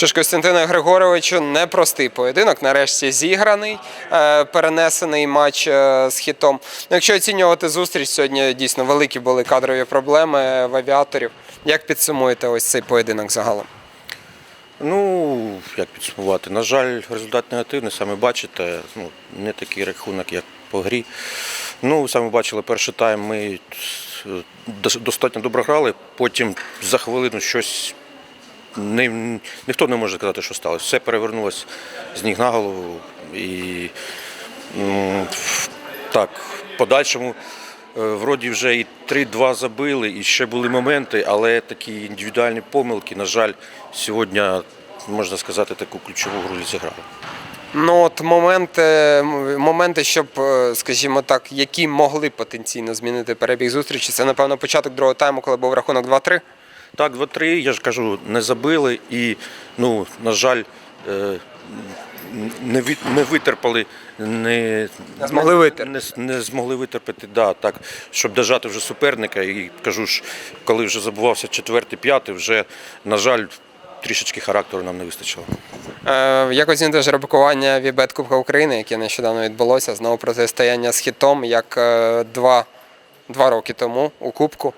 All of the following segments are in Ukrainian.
Що ж, Костянтина Григоровичу, непростий поєдинок. Нарешті зіграний, е, перенесений матч е, з хітом. Ну, Якщо оцінювати зустріч, сьогодні дійсно великі були кадрові проблеми в авіаторів. Як підсумуєте ось цей поєдинок загалом? Ну, як підсумувати? На жаль, результат негативний, саме бачите, ну, не такий рахунок, як по грі. Ну, саме бачили перший тайм, ми е, достатньо добре грали, потім за хвилину щось. Не, ніхто не може сказати, що сталося. Все перевернулося з ніг на голову. І так, в подальшому е, вроді вже і 3-2 забили, і ще були моменти, але такі індивідуальні помилки, на жаль, сьогодні, можна сказати, таку ключову гру зіграли. Ну от моменти, моменти, щоб, е, скажімо так, які могли потенційно змінити перебіг зустрічі, це напевно початок другого тайму, коли був рахунок 2-3. Так, 2-3, я ж кажу, не забили і, ну, на жаль, е, не, від, не витерпали, не, Не змогли витерпіти. Не, не змогли витерпіти, да, так, щоб дожати вже суперника. І кажу ж, коли вже забувався четвертий, п'ятий, вже, на жаль, трішечки характеру нам не вистачило. Е, як оцінити жеребкування Вібет Кубка України, яке нещодавно відбулося, знову протистояння з хітом, як е, два, два роки тому у Кубку.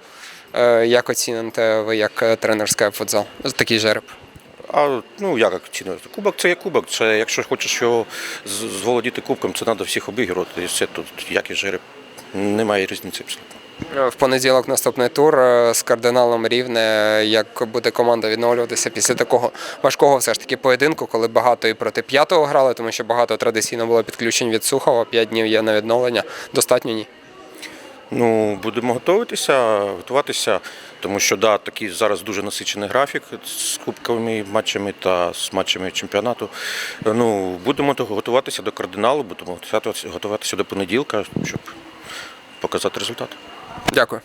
Е, як оціните ви як е, тренер Sky футзал? Такий жереб. А ну як оцінювати? Кубок це є кубок. Це якщо хочеш його зволодіти кубком, це треба всіх обігрувати. І все тут, як і жереб. Немає різниці абсолютно. Е, В понеділок наступний тур з кардиналом рівне. Як буде команда відновлюватися після такого важкого все ж таки поєдинку, коли багато і проти п'ятого грали, тому що багато традиційно було підключень від Сухова. П'ять днів є на відновлення. Достатньо ні. Ну, будемо готуватися, готуватися, тому що да, такий зараз дуже насичений графік з кубковими матчами та з матчами чемпіонату. Ну, будемо готуватися до кардиналу, будемо готуватися- до понеділка, щоб показати результат. Дякую.